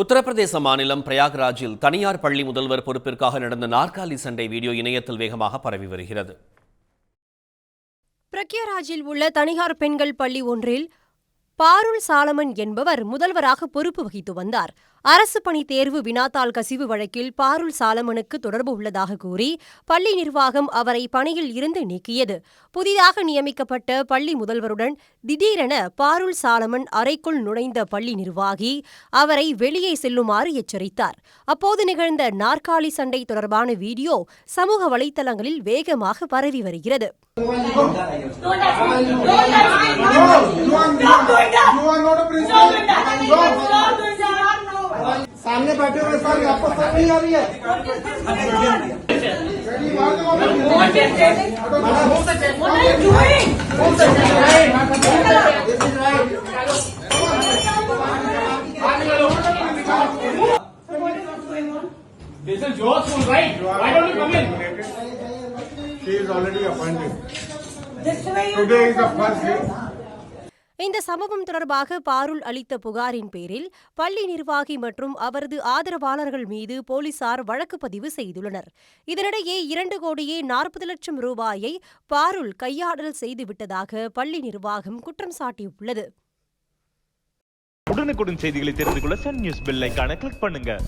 உத்தரப்பிரதேச மாநிலம் பிரயாக்ராஜில் தனியார் பள்ளி முதல்வர் பொறுப்பிற்காக நடந்த நாற்காலி சண்டை வீடியோ இணையத்தில் வேகமாக பரவி வருகிறது. பிரக்யாராஜில் உள்ள தனியார் பெண்கள் பள்ளி ஒன்றில் பாருல் சாலமன் என்பவர் முதல்வராக பொறுப்பு வகித்து வந்தார். அரசு பணி தேர்வு வினாத்தாள் கசிவு வழக்கில் பாருல் சாலமனுக்கு தொடர்பு உள்ளதாக கூறி பள்ளி நிர்வாகம் அவரை பணியில் இருந்து நீக்கியது. புதிதாக நியமிக்கப்பட்ட பள்ளி முதல்வருடன் திடீரென பாருல் சாலமன் அறைக்குள் நுழைந்த பள்ளி நிர்வாகி அவரை வெளியே செல்லுமாறு எச்சரித்தார். அப்போது நிகழ்ந்த நாற்காலி சண்டை தொடர்பான வீடியோ சமூக வலைத்தளங்களில் வேகமாக பரவி வருகிறது. सामने बैठे हुए सर आपको सर नहीं आ रही है This is your school, right? Why don't you come in? She is already appointed. Today is the first day. இந்த சம்பவம் தொடர்பாக பாருல் அளித்த புகாரின் பேரில் பள்ளி நிர்வாகி மற்றும் அவரது ஆதரவாளர்கள் மீது போலீசார் வழக்கு பதிவு செய்துள்ளனர். இதனிடையே இரண்டு கோடியே நாற்பது லட்சம் ரூபாயை பாருல் கையாடல் செய்துவிட்டதாக பள்ளி நிர்வாகம் குற்றம் சாட்டியுள்ளது. உடனுக்குடன் செய்திகளை தெரிந்து கொள்ள சன் நியூஸ் பெல் கிளிக் பண்ணுங்க.